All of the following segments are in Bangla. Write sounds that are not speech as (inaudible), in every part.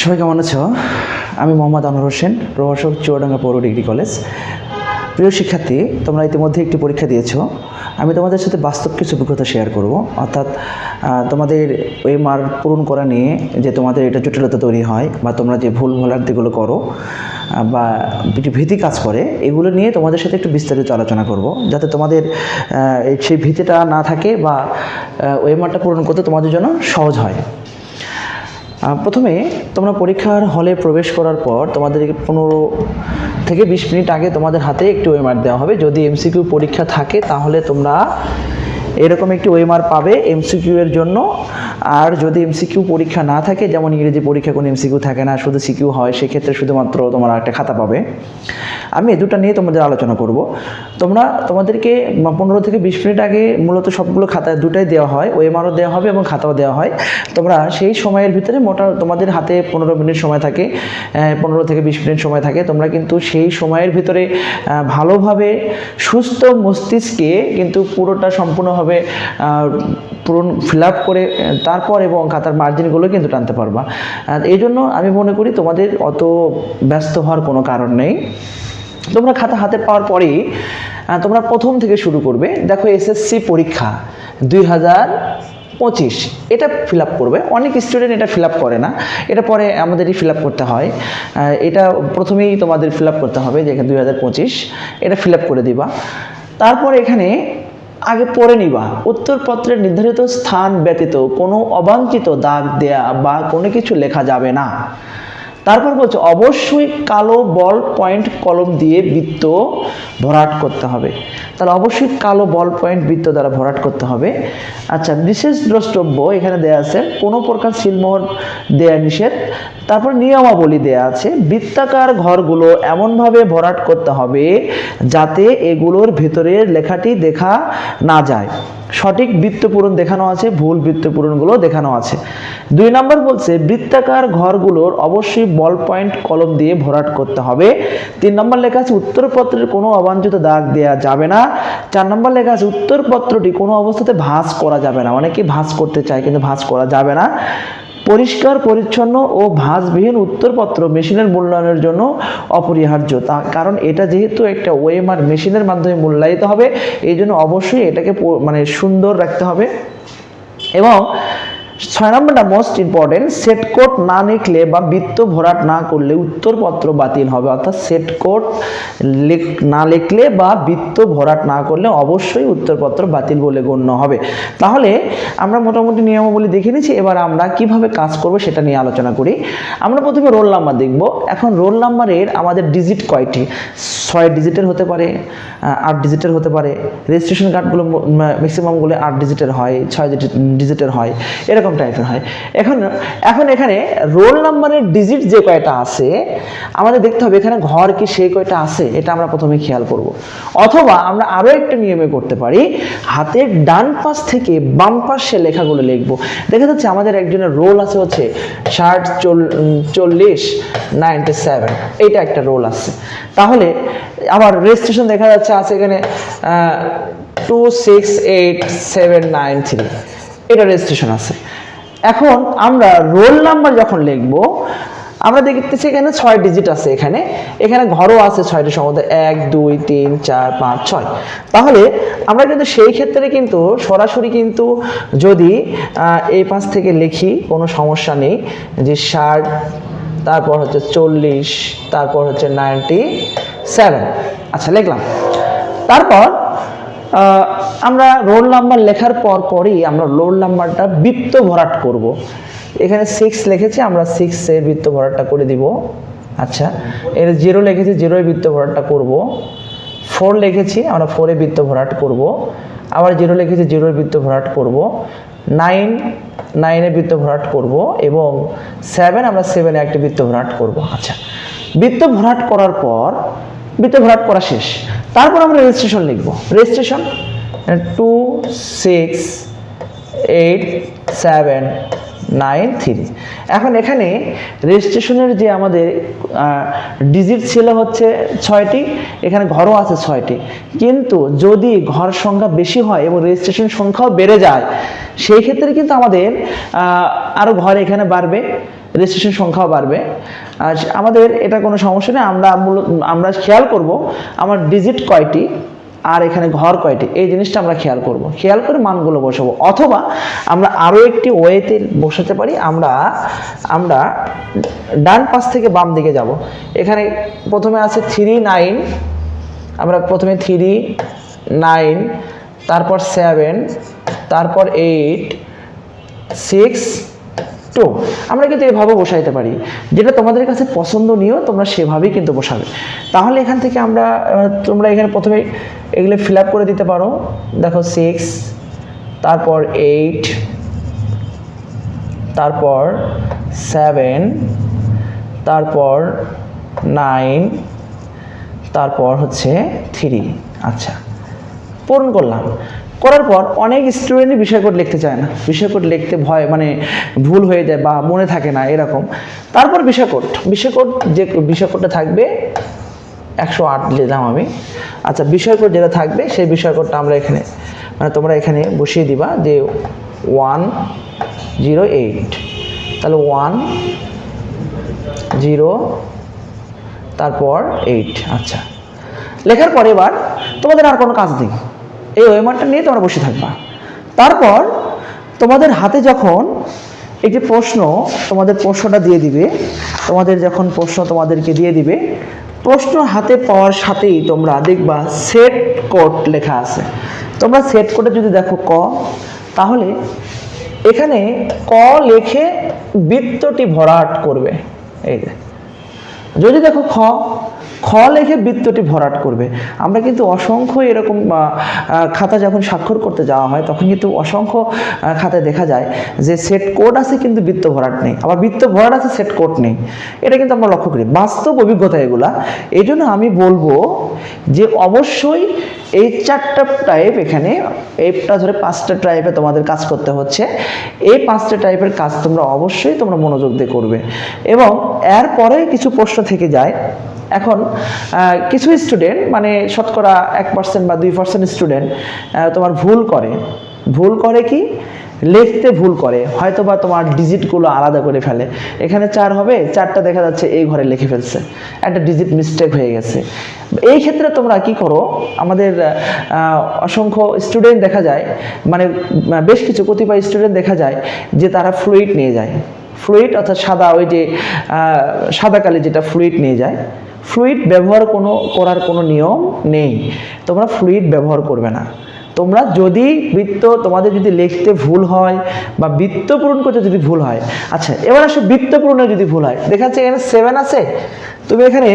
সবাই কেমন আছো? আমি মোহাম্মদ আনোয়ার হোসেন, প্রভাষক চুয়াডাঙ্গা পৌর ডিগ্রি কলেজ। প্রিয় শিক্ষার্থী, তোমরা ইতিমধ্যে একটি পরীক্ষা দিয়েছ। আমি তোমাদের সাথে বাস্তব কিছু অভিজ্ঞতা শেয়ার করব। অর্থাৎ তোমাদের ওই মার পূরণ করা নিয়ে যে তোমাদের এটা জটিলতা তৈরি হয় বা তোমরা যে ভুল ভুলান্তিগুলো করো বা ভীতি কাজ করে, এগুলো নিয়ে তোমাদের সাথে একটু বিস্তারিত আলোচনা করব। যাতে তোমাদের সেই ভীতিটা না থাকে বা ওই মারটা পূরণ করতে তোমাদের জন্য সহজ হয়। প্রথমে তোমরা পরীক্ষার হলে প্রবেশ করার পর তোমাদেরকে পনেরো থেকে বিশ মিনিট আগে তোমাদের হাতে একটি ওয়েমার দেওয়া হবে। যদি এমসিকিউ পরীক্ষা থাকে, তাহলে তোমরা এরকম একটি ওয়েমার পাবে এমসিকিউ এর জন্য। আর যদি এমসিকিউ পরীক্ষা না থাকে, যেমন ইংরেজি পরীক্ষা কোনো এমসিকিউ থাকে না, শুধু সিকিউ হয়, সেক্ষেত্রে শুধুমাত্র তোমরা একটা খাতা পাবে। আমি এই দুটো নিয়ে তোমাদের আলোচনা করব। তোমরা, তোমাদেরকে পনেরো থেকে বিশ মিনিট আগে মূলত সবগুলো খাতায় দুটাই দেওয়া হয় ওয়েমারও দেওয়া হবে এবং খাতাও দেওয়া হয়। তোমরা সেই সময়ের ভিতরে মোটা, তোমাদের হাতে পনেরো মিনিট সময় থাকে পনেরো থেকে বিশ মিনিট সময় থাকে। তোমরা কিন্তু সেই সময়ের ভিতরে ভালোভাবে সুস্থ মস্তিষ্কে কিন্তু পুরোটা সম্পূর্ণভাবে আহ, পূরণ ফিল আপ করে তারপর এবং খাতার মার্জিনগুলো কিন্তু টানতে পারবা। এই জন্য আমি মনে করি তোমাদের অত ব্যস্ত হওয়ার কোনো কারণ নেই। তোমরা খাতা হাতে পাওয়ার পরেই তোমরা প্রথম থেকে শুরু করবে। দেখো এসএসসি পরীক্ষা দুই হাজার পঁচিশ। এটা ফিল আপ করবে। অনেক স্টুডেন্ট এটা ফিল আপ করে না। এটা পরে আমাদেরই ফিল আপ করতে হয়। এটা প্রথমেই তোমাদের ফিল আপ করতে হবে যে দুই হাজার পঁচিশ। এটা ফিল আপ করে দিবা। তারপর এখানে আগে পড়ে নিবা। উত্তরপত্রের নির্ধারিত স্থান ব্যতীত কোনো অবাঞ্ছিত দাগ দেয়া বা কোনো কিছু লেখা যাবে না। তারপর বলছে, অবশ্যই কালো বল পয়েন্ট কলম দিয়ে বৃত্ত ভরাট করতে হবে। তাহলে অবশ্যই কালো বল পয়েন্ট বৃত্ত দ্বারা ভরাট করতে হবে। আচ্ছা বিশেষ দ্রষ্টব্য এখানে দেয়া আছে, কোনো প্রকার সিলমোহর দেয়া নিষেধ। তারপর নিয়মাবলী দেয়া আছে, বৃত্তাকার ঘরগুলো এমনভাবে ভরাট করতে হবে যাতে এগুলোর ভেতরের লেখাটি দেখা না যায়। সঠিক বৃত্তপূরণ দেখানো আছে, ভুল বৃত্তপূরণগুলো দেখানো আছে। দুই নম্বর বলছে, বৃত্তাকার ঘরগুলোর অবশ্যই বল পয়েন্ট কলম দিয়ে ভরাট করতে হবে। তিন নম্বর লেখা আছে, উত্তরপত্রের কোনো অবাঞ্ছিত দাগ দেওয়া যাবে না। চার নম্বর লেখা আছে, উত্তরপত্রটি কোনো অবস্থাতে ভাঁজ করা যাবে না। অনেকে ভাঁজ করতে চায়, কিন্তু ভাঁজ করা যাবে না। পরিষ্কার, পরিচ্ছন্ন ও ভাঁজবিহীন উত্তরপত্র মেশিনের মূল্যায়নের জন্য অপরিহার্য। তা, কারণ এটা যেহেতু একটা ওয়েমার মেশিনের মাধ্যমে মূল্যায়িত হবে, এই জন্য অবশ্যই এটাকে মানে সুন্দর রাখতে হবে। এবং ছয় নম্বরটা মোস্ট ইম্পর্টেন্ট সেট কোড না লিখলে বা বৃত্ত ভরাট না করলে উত্তরপত্র বাতিল হবে। অর্থাৎ সেট কোড না লিখলে বা বৃত্ত ভরাট না করলে অবশ্যই উত্তরপত্র বাতিল বলে গণ্য হবে। তাহলে আমরা মোটামুটি নিয়মাবলী দেখে নিয়েছি। এবার আমরা কীভাবে কাজ করব সেটা নিয়ে আলোচনা করি। আমরা প্রথমে রোল নাম্বার দেখব। এখন রোল নাম্বারের আমাদের ডিজিট কয়টি? ছয় ডিজিটের হতে পারে আট ডিজিটের হতে পারে। রেজিস্ট্রেশন কার্ডগুলো ম্যাক্সিমামগুলো আট ডিজিটের হয়, ছয় ডিজিটের হয়। এরকম টাইপের হয়। এখন এখন এখানে রোল নাম্বারের ডিজিট যে কয়টা আছে, আমাদের দেখতে হবে এখানে ঘর কি সেই কয়টা আছে, এটা আমরা প্রথমে খেয়াল করব। অথবা আমরা আরও একটা নিয়মে করতে পারি, হাতের ডান পাশ থেকে বাম পাশে লেখাগুলো লিখব। দেখা যাচ্ছে আমাদের একজনের রোল আছে হচ্ছে ষাট চল্লিশ নাইনটি সেভেন এইটা একটা রোল আছে। তাহলে আবার রেজিস্ট্রেশন দেখা যাচ্ছে, আছে এখানে two six eight seven nine three এটা রেজিস্ট্রেশন আছে। এখন আমরা রোল নাম্বার যখন লিখব, আমরা দেখতেছি এখানে ছয় ডিজিট আছে এখানে। এখানে ঘরও আছে ছয়টি সম্ভবত, এক, দুই, তিন, চার, পাঁচ, ছয়। তাহলে আমরা কিন্তু সেই ক্ষেত্রে কিন্তু সরাসরি কিন্তু যদি এই পাশ থেকে লিখি, কোনো সমস্যা নেই। যে ষাট, তারপর হচ্ছে চল্লিশ, তারপর হচ্ছে নাইনটি সেভেন আচ্ছা লিখলাম। তারপর আমরা রোল নাম্বার লেখার পর পরই আমরা রোল নাম্বারটা বৃত্ত ভরাট করব। এখানে সিক্স লিখেছি, আমরা সিক্সের বৃত্ত ভরাটটা করে দিব। আচ্ছা এর জিরো লিখেছি জিরোয় বৃত্ত ভরাটটা করব। ফোর লিখেছি, আমরা ফোরে বৃত্ত ভরাট করব। আবার জিরো লিখেছি জিরোর বৃত্ত ভরাট করব। নাইন নাইনে বৃত্ত ভরাট করব এবং সেভেন আমরা সেভেনে একটি বৃত্ত ভরাট করব। আচ্ছা বৃত্ত ভরাট করার পর, বৃত্ত ভরাট করা শেষ। তারপর আমরা রেজিস্ট্রেশন লিখব। Registration two six eight seven nine three এখন এখানে রেজিস্ট্রেশনের যে আমাদের ডিজিট ছিল হচ্ছে ছয়টি, এখানে ঘরও আছে ছয়টি। কিন্তু যদি ঘর সংখ্যা বেশি হয় এবং রেজিস্ট্রেশন সংখ্যাও বেড়ে যায়, সেই ক্ষেত্রে কিন্তু আমাদের আরও ঘর এখানে বাড়বে। রেজিস্ট্রেশন সংখ্যাও বাড়বে। আর আমাদের এটা কোনো সমস্যা নেই, আমরা মূলত, আমরা খেয়াল করব আমার ডিজিট কয়টি আর এখানে ঘর কয়টি, এই জিনিসটা আমরা খেয়াল করব। খেয়াল করে মানগুলো বসাবো। অথবা আমরা আরও একটি ওয়েতে বসাতে পারি, আমরা আমরা ডান পাশ থেকে বাম দিকে যাব। এখানে প্রথমে আছে থ্রি নাইন আমরা প্রথমে থ্রি নাইন তারপর সেভেন তারপর এইট সিক্স টু আমরা কিন্তু এভাবে বসাইতে পারি। যেটা তোমাদের কাছে পছন্দনীয়, তোমরা সেভাবেই কিন্তু বসাবে। তাহলে এখান থেকে আমরা তোমরা এখানে প্রথমে এগুলো ফিল আপ করে দিতে পারো। দেখো সিক্স তারপর এইট তারপর সেভেন তারপর নাইন তারপর হচ্ছে থ্রি আচ্ছা পূরণ করলাম। করার পর অনেক স্টুডেন্টই বিষয় কোড লিখতে চায় না। বিষয় কোড লিখতে ভয় মানে ভুল হয়ে যায় বা মনে থাকে না এরকম। তারপর বিষয় কোড বিষয় কোড যে বিষয় কোডটা থাকবে, একশো আট দিলাম আমি। আচ্ছা বিষয় কোড যেটা থাকবে, সেই বিষয় কোডটা আমরা এখানে মানে তোমরা এখানে বসিয়ে দিবা যে ওয়ান জিরো এইট তাহলে ওয়ান জিরো তারপর এইট আচ্ছা। লেখার পরে এবার তোমাদের আর কোনো কাজ নেই। এই ওয়েমারটা নিয়ে তোমরা বসে থাকবা। তারপর তোমাদের হাতে যখন একটি প্রশ্ন, তোমাদের প্রশ্নটা দিয়ে দিবে, তোমাদের যখন প্রশ্ন তোমাদেরকে দিয়ে দিবে, প্রশ্ন হাতে পাওয়ার সাথেই তোমরা দেখবা সেট কোড লেখা আছে। তোমরা সেট কোডে যদি দেখো ক, তাহলে এখানে ক লেখে বৃত্তটি ভরাট করবে। এই যে। যদি দেখো খ খ লেখে বৃত্তটি ভরাট করবে। আমরা কিন্তু অসংখ্য এরকম খাতা যখন স্বাক্ষর করতে যাওয়া হয়, তখন কিন্তু অসংখ্য খাতায় দেখা যায় যে সেট কোড আছে কিন্তু বৃত্ত ভরাট নেই। আবার বৃত্ত ভরাট আছে সেট কোড নেই। এটা কিন্তু আমরা লক্ষ্য করি। বাস্তব অভিজ্ঞতা এগুলা। এই জন্য আমি বলব যে অবশ্যই এই চারটা টাইপ এখানে, এইটা ধরে পাঁচটা টাইপে তোমাদের কাজ করতে হচ্ছে। এই পাঁচটা টাইপের কাজ তোমরা অবশ্যই তোমরা মনোযোগ দিয়ে করবে। এবং এরপরে কিছু প্রশ্ন থেকে যায়। এখন কিছু স্টুডেন্ট মানে শতকরা এক পার্সেন্ট বা দুই পার্সেন্ট স্টুডেন্ট তোমার ভুল করে। ভুল করে কি? লিখতে ভুল করে। হয়তো বা তোমার ডিজিটগুলো আলাদা করে ফেলে। এখানে চার হবে, চারটা দেখা যাচ্ছে এই ঘরে লিখে ফেলছে। একটা ডিজিট মিস্টেক হয়ে গেছে। এই ক্ষেত্রে তোমরা কি করো? আমাদের অসংখ্য স্টুডেন্ট দেখা যায় মানে বেশ কিছু কতিপয় স্টুডেন্ট দেখা যায় যে তারা ফ্লুইড নিয়ে যায়। ফ্লুইড অর্থাৎ সাদা, ওই যে সাদা কালি যেটা ফ্লুইড নিয়ে যায় ফ্লুইড ব্যবহার কোনো, করার কোনো নিয়ম নেই। তোমরা ফ্লুইড ব্যবহার করবে না। তোমরা যদি বৃত্ত, তোমাদের যদি লিখতে ভুল হয় বা বৃত্ত পূরণ করতে যদি ভুল হয় আচ্ছা এবার আসে বৃত্ত পূরণে যদি ভুল হয়, দেখা যাচ্ছে এখানে সেভেন আছে। তুমি এখানে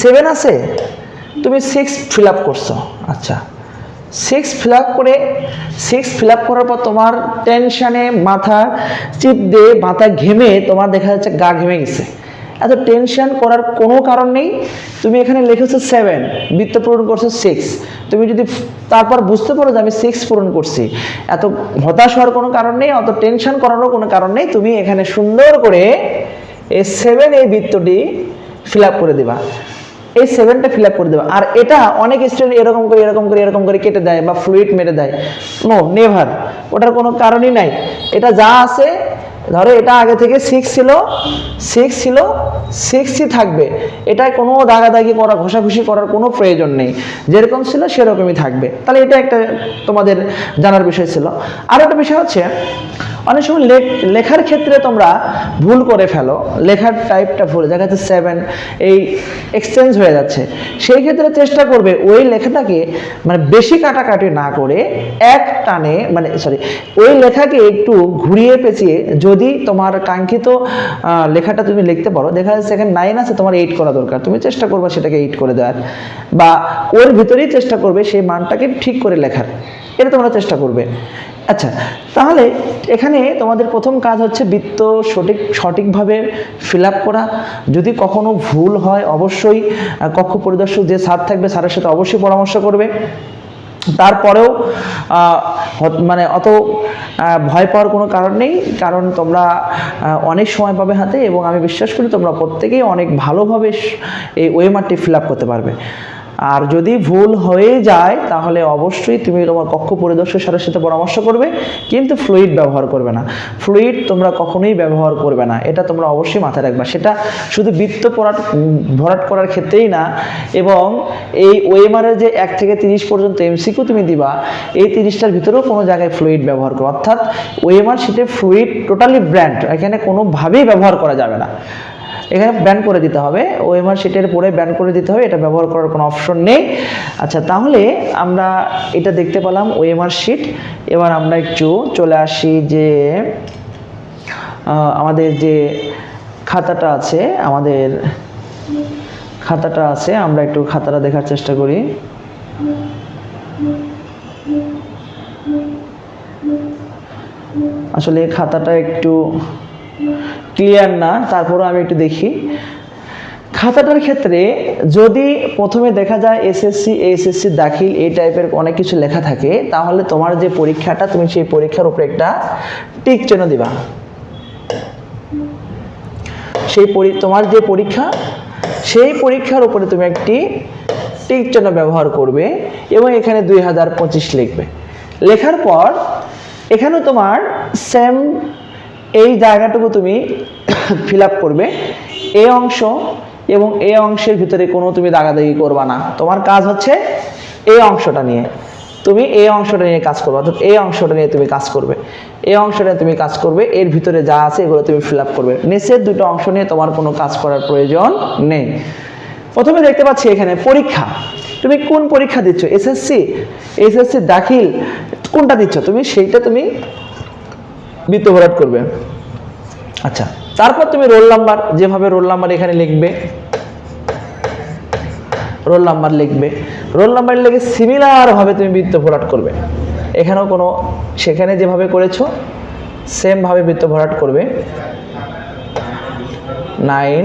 সেভেন আছে। তুমি সিক্স ফিল আপ করছ। আচ্ছা সিক্স ফিল করে সিক্স ফিল করার পর তোমার টেনশনে মাথা চিপ দিয়ে মাথা ঘেমে তোমার দেখা যাচ্ছে গা ঘেমে গেছে। এত টেনশন করার কোনো কারণ নেই। তুমি এখানে লিখেছো সেভেন বৃত্ত পূরণ করছ সিক্স তুমি যদি তারপর বুঝতে পারো যে আমি সিক্স পূরণ করছি, এত হতাশ হওয়ার কোনো কারণ নেই, অত টেনশন করারও কোনো কারণ নেই। তুমি এখানে সুন্দর করে এই সেভেন এই বৃত্তটি ফিল করে দিবা। এই সেভেনটা ফিল আপ করে দেবে। আর এটা অনেক স্টুডেন্ট এরকম করে এরকম করে এরকম করে কেটে দেয় বা ফ্লুইড মেরে দেয়। নো নেভার ওটার কোনো কারণই নাই। এটা যা আছে ধরো এটা আগে থেকে সিক্স ছিল সিক্স ছিল সিক্সই থাকবে। এটায় কোনো দাগাদাগি করা, ঘষাঘষি করার কোনো প্রয়োজন নেই। যেরকম ছিল সেরকমই থাকবে। তাহলে এটা একটা তোমাদের জানার বিষয় ছিল। আর একটা বিষয় হচ্ছে, অনেক সময় লেখার ক্ষেত্রে তোমরা ভুল করে ফেলো। লেখার টাইপটা ভুল, দেখা যাচ্ছে সেভেন এই এক্সচেঞ্জ হয়ে যাচ্ছে। সেই ক্ষেত্রে চেষ্টা করবে ওই লেখাটাকে মানে বেশি কাটাকাটি না করে এক টানে মানে সরি ওই লেখাকে একটু ঘুরিয়ে পেঁচিয়ে যদি তোমার কাঙ্ক্ষিত লেখাটা তুমি লিখতে পারো, দেখা যাচ্ছে এখানে নাইন আছে, তোমার এইট করা দরকার। তুমি চেষ্টা করবে সেটাকে এইট করে দেওয়ার। বা ওর ভিতরেই চেষ্টা করবে সেই মানটাকে ঠিক করে লেখার। এটা তোমরা চেষ্টা করবে। আচ্ছা তাহলে এখানে তোমাদের প্রথম কাজ হচ্ছে বৃত্ত সঠিক, সঠিকভাবে ফিল করা। যদি কখনো ভুল হয়, অবশ্যই কক্ষ পরিদর্শক যে স্যার থাকবে স্যারের সাথে অবশ্যই পরামর্শ করবে। তারপরেও মানে অত ভয় পাওয়ার কোনো কারণ নেই, কারণ তোমরা অনেক সময় পাবে হাতে এবং আমি বিশ্বাস করি তোমরা প্রত্যেকেই অনেক ভালোভাবে এই ওয়েমারটি ফিল আপ করতে পারবে। আর যদি ভুল হয়ে যায়, তাহলে অবশ্যই তুমি তোমার কক্ষ পরিদর্শক স্যারের সাথে পরামর্শ করবে, কিন্তু ফ্লুইড ব্যবহার করবে না। ফ্লুইড তোমরা কখনোই ব্যবহার করবে না, এটা তোমরা অবশ্যই মাথায় রাখবে। সেটা শুধু বৃত্ত পরাট ভরাট করার ক্ষেত্রেই না, এবং এই ওয়েমারের যে এক থেকে তিরিশ পর্যন্ত এমসিকিউ তুমি দিবা, এই তিরিশটার ভিতরেও কোনো জায়গায় ফ্লুইড ব্যবহার করো। অর্থাৎ ওয়েমার শিটে ফ্লুইড টোটালি ব্র্যান্ড এখানে কোনোভাবেই ব্যবহার করা যাবে না। এখানে ব্যান করে দিতে হবে। ওএমআর শিটের পরে ব্যান করে দিতে হবে। এটা ব্যবহার করার কোনো অপশন নেই। আচ্ছা তাহলে আমরা এটা দেখতে পেলাম ওএমআর শিট এবার আমরা একটু চলে আসি যে আমাদের যে খাতাটা আছে, আমাদের খাতাটা আছে, আমরা একটু খাতাটা দেখার চেষ্টা করি। আসলে খাতাটা একটু ক্লিয়ার না, তারপরও আমি একটু দেখি। খাতাটার ক্ষেত্রে যদি প্রথমে দেখা যায় এসএসসি এসএসসি দাখিল এই টাইপের অনেক কিছু লেখা থাকে, তাহলে তোমার যে পরীক্ষাটা, তুমি সেই পরীক্ষার উপরে একটা টিক চিহ্ন দিবা। সেই তোমার যে পরীক্ষা, সেই পরীক্ষার উপরে তুমি একটি টিক চিহ্ন ব্যবহার করবে এবং এখানে দুই হাজার পঁচিশ লিখবে। লেখার পর এখানে তোমার সেম এই জায়গাটুকু তুমি (coughs) ফিল করবে। এই অংশ এবং এই অংশের ভিতরে কোনো তুমি দাগাদাগি করবা না। তোমার কাজ হচ্ছে এই অংশটা নিয়ে। তুমি এই অংশটা নিয়ে কাজ করবে, অর্থাৎ এই অংশটা নিয়ে তুমি কাজ করবে। এই অংশটা তুমি কাজ করবে, এর ভিতরে যা আছে এগুলো তুমি ফিল করবে। নিচের দুটো অংশ নিয়ে তোমার কোনো কাজ করার প্রয়োজন নেই। প্রথমে দেখতে পাচ্ছি এখানে পরীক্ষা। তুমি কোন পরীক্ষা দিচ্ছ? এসএসসি? এসএসসি দাখিল কোনটা দিচ্ছ? তুমি সেইটা তুমি বৃত্ত ভরাট করবে। আচ্ছা তারপর তুমি রোল নাম্বার, যেভাবে রোল নাম্বার এখানে লিখবে, রোল নাম্বার লিখবে, রোল নাম্বার লিখে সিমিলারভাবে তুমি বৃত্ত ভরাট করবে। এখানেও কোনো, সেখানে যেভাবে করেছ সেমভাবে বৃত্ত ভরাট করবে। নাইন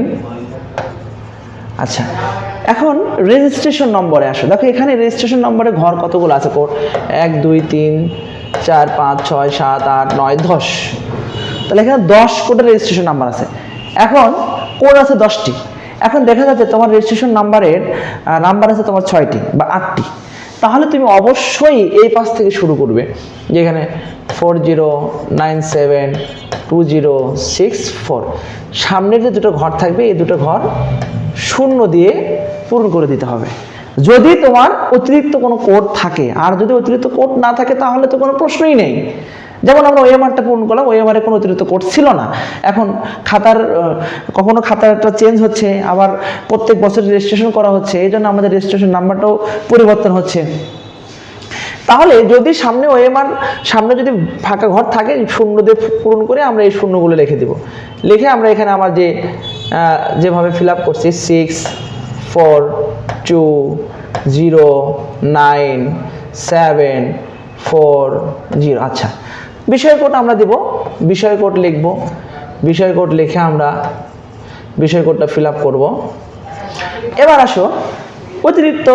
আচ্ছা এখন রেজিস্ট্রেশন নম্বরে আসো। দেখো এখানে রেজিস্ট্রেশন নম্বরে ঘর কতগুলো আছে? কোড এক, দুই, তিন চার, পাঁচ, ছয়, সাত, আট, নয়, দশ। তাহলে এখানে দশ কোটের রেজিস্ট্রেশন নাম্বার আছে। এখন কোড আছে দশটি। এখন দেখা যাচ্ছে তোমার রেজিস্ট্রেশন নাম্বারের নাম্বার আছে তোমার ছয়টি বা আটটি। তাহলে তুমি অবশ্যই এই পাশ থেকে শুরু করবে। যেখানে four zero, nine seven, two zero, six, four. সামনের যে দুটো ঘর থাকবে, এই দুটো ঘর শূন্য দিয়ে পূরণ করে দিতে হবে। যদি তোমার অতিরিক্ত কোনো কোড থাকে, আর যদি অতিরিক্ত কোড না থাকে তাহলে তো কোনো প্রশ্নই নেই। যেমন আমরা ওএমআরটা পূরণ করলাম ওএমআরে কোনো অতিরিক্ত কোড ছিল না। এখন খাতার কখনো খাতারটা চেঞ্জ হচ্ছে, আবার প্রত্যেক বছর রেজিস্ট্রেশন করা হচ্ছে এই জন্য আমাদের রেজিস্ট্রেশন নাম্বারটাও পরিবর্তন হচ্ছে। তাহলে যদি সামনে ওএমআর সামনে যদি ফাঁকা ঘর থাকে, শূন্য দিয়ে পূরণ করে আমরা এই শূন্যগুলো লিখে দেব। লিখে আমরা এখানে আমার যে যেভাবে ফিল আপ করছি six four two zero nine seven four zero. আচ্ছা বিষয় কোড আমরা দেব বিষয় কোড লিখব বিষয় কোড লিখে আমরা বিষয় কোডটা ফিল আপ করব। এবার আসো, অতিরিক্ত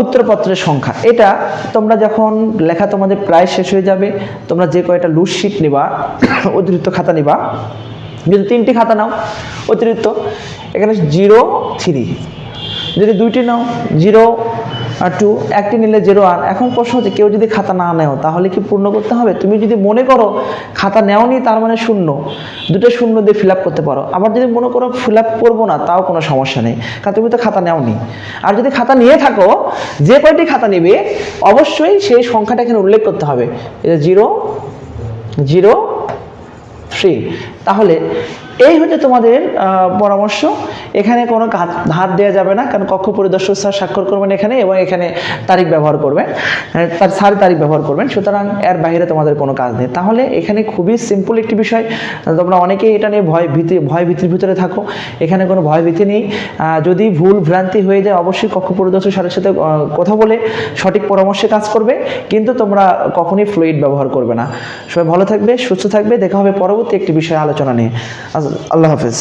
উত্তরপত্রের সংখ্যা। এটা তোমরা যখন লেখা তোমাদের প্রায় শেষ হয়ে যাবে, তোমরা যে কয়টা লুজ শিট নিবা, (coughs) অতিরিক্ত খাতা নিবা। যদি তিনটি খাতা নাও, অতিরিক্ত, এখানে জিরো থ্রি যদি দুইটি নাও জিরো আর টু একটি নিলে জিরো আর। এখন প্রশ্ন হচ্ছে, কেউ যদি খাতা না নেও, তাহলে কি পূর্ণ করতে হবে? তুমি যদি মনে করো খাতা নেওনি, তার মানে শূন্য। দুটো শূন্য দিয়ে ফিল করতে পারো। আবার যদি মনে করো ফিল করব না, তাও কোনো সমস্যা নেই। কারণ তুমি তো খাতা নেওনি। আর যদি খাতা নিয়ে থাকো, যে কয়টি খাতা নেবে, অবশ্যই সেই সংখ্যাটা এখানে উল্লেখ করতে হবে। জিরো জিরো থ্রি তাহলে এই হচ্ছে তোমাদের পরামর্শ। এখানে কোনো ধার দেওয়া যাবে না, কারণ কক্ষ পরিদর্শক স্যার স্বাক্ষর করবেন এখানে এবং এখানে তারিখ ব্যবহার করবেন তার স্যার তারিখ ব্যবহার করবেন, সুতরাং এর বাইরে তোমাদের কোনো কাজ নেই। তাহলে এখানে খুবই সিম্পল একটি বিষয় তোমরা অনেকেই এটা নিয়ে ভয় ভীতি, ভয় ভীতির ভিতরে থাকো, এখানে কোনো ভয় ভীতি নেই। যদি ভুল ভ্রান্তি হয়ে যায়, অবশ্যই কক্ষ পরিদর্শক স্যারের সাথে কথা বলে সঠিক পরামর্শে কাজ করবে, কিন্তু তোমরা কখনোই ফ্লুইড ব্যবহার করবে না। সবাই ভালো থাকবে, সুস্থ থাকবে, দেখা হবে পরবর্তী একটি বিষয়ে আলোচনা নিয়ে। আল্লাহ হাফেজ